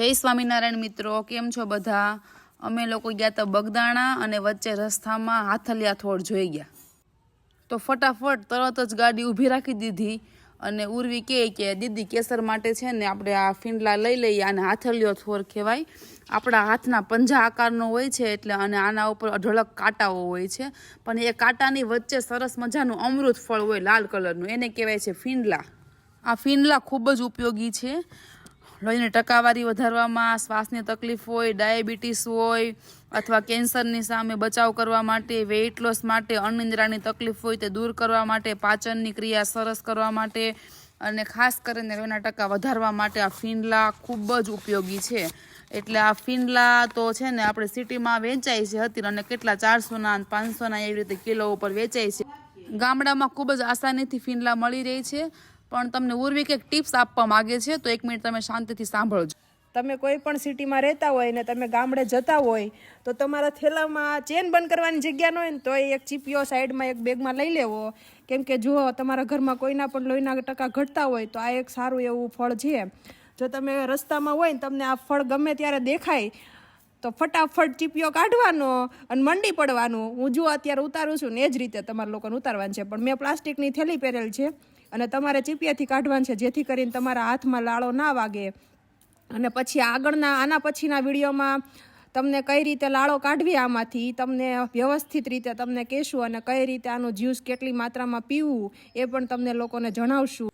જય સ્વામિનારાયણ મિત્રો, કેમ છો બધા? અમે લોકો ગયા તો બગદાણા અને વચ્ચે રસ્તામાં હાથલિયા થોડ જોઈ ગયા. તો ફટાફટ તરત જ ગાડી ઊભી રાખી દીધી અને ઉર્વી કહે કે દીદી કેસર માટે છે ને આપણે આ ફીંડલા લઈ લઈએ અને હાથલિયો થોર કહેવાય. આપણા હાથના પંજા આકારનો હોય છે એટલે અને આના ઉપર અઢળક કાંટાઓ હોય છે. પણ એ કાંટાની વચ્ચે સરસ મજાનું અમૃત ફળ હોય, લાલ કલરનું. એને કહેવાય છે ફીંડલા. આ ફીંડલા ખૂબ જ ઉપયોગી છે. લોહીની ટકાવારી વધારવામાં, શ્વાસની તકલીફ હોય, ડાયાબિટીસ હોય અથવા કેન્સરની સામે બચાવ કરવા માટે વેઇટ લોસ માટે, અનિંદ્રાની તકલીફ હોય તે દૂર કરવા માટે, પાચનની ક્રિયા સરસ કરવા માટે અને ખાસ કરીને લોહીના ટકા વધારવા માટે આ ફીંડલા ખૂબ જ ઉપયોગી છે. એટલે આ ફીંડલા તો છે ને આપણે સિટીમાં વેચાય છે હતી અને કેટલા ચારસોના પાંચસોના એવી રીતે કિલો ઉપર વેચાય છે. ગામડામાં ખૂબ જ આસાનીથી ફીંડલા મળી રહી છે. પણ તમને ઉર્વિક એક ટિપ્સ આપવા માગે છે, તો એક મિનિટ તમે શાંતિથી સાંભળજો. તમે કોઈ પણ સિટીમાં રહેતા હોય ને તમે ગામડે જતા હોય, તો તમારા થેલામાં ચેન બંધ કરવાની જગ્યા ન હોય ને તો એક ચીપિયો સાઈડમાં એક બેગમાં લઈ લેવો. કેમ કે જો તમારા ઘરમાં કોઈના પણ લોહીના ટકા ઘટતા હોય, તો આ એક સારું એવું ફળ છે. જો તમે રસ્તામાં હોય ને તમને આ ફળ ગમે ત્યારે દેખાય તો ફટાફટ ચીપિયો કાઢવાનો અને મંડી પડવાનું. હું જો અત્યારે ઉતારું છું ને એ જ રીતે તમારા લોકોને ઉતારવાનું છે. પણ મેં પ્લાસ્ટિકની થેલી પહેરેલ છે અને તમારે ચીપિયાથી કાઢવાનું છે, જેથી કરીને તમારા હાથમાં લાળો ના વાગે. અને પછી આગળના, આના પછીના વિડીયોમાં તમને કઈ રીતે લાળો કાઢવી આમાંથી, તમને વ્યવસ્થિત રીતે તમને કહેશું અને કઈ રીતે આનું જ્યુસ કેટલી માત્રામાં પીવું એ પણ તમને લોકોને જણાવશું.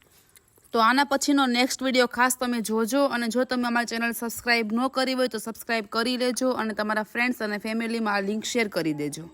તો આના પછીનો નેક્સ્ટ વીડિયો ખાસ તમે જોજો અને જો તમે અમારી ચેનલ સબસ્ક્રાઇબ ન કરી હોય તો સબસ્ક્રાઈબ કરી લેજો અને તમારા ફ્રેન્ડ્સ અને ફેમિલીમાં આ લિંક શેર કરી દેજો.